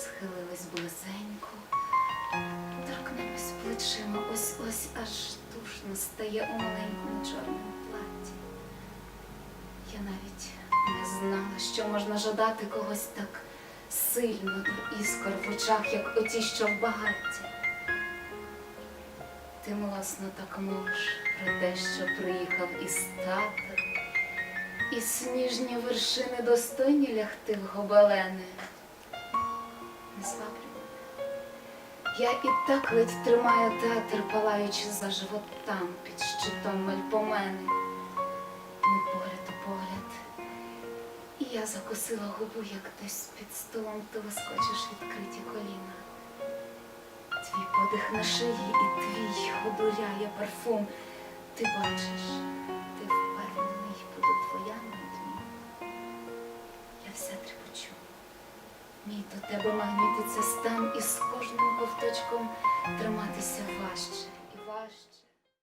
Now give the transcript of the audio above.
Схилились близенько, торкнемось плечима, ось ось аж душно стає у маленькому чорному платі. Я навіть не знала, що можна жадати когось так сильно до іскор в очах, як оті, що в багатті. Ти млосно так мовиш про те, що приїхав із татер, і сніжні вершини достойні лягти в гобелени. Не. Я і так ледь тримаю театр, палаючи за живот там, під щитом мельпомени. Ми погляд у погляд. І я закусила губу, як десь під столом ти вискочиш відкриті коліна. Твій подих на шиї і твій одуряє парфум. Ти бачиш, ти впевнений, буду твоя неодмінна. Я вся трепочу. Мій до тебе магнітиться стан і з кожним ковточком триматися важче.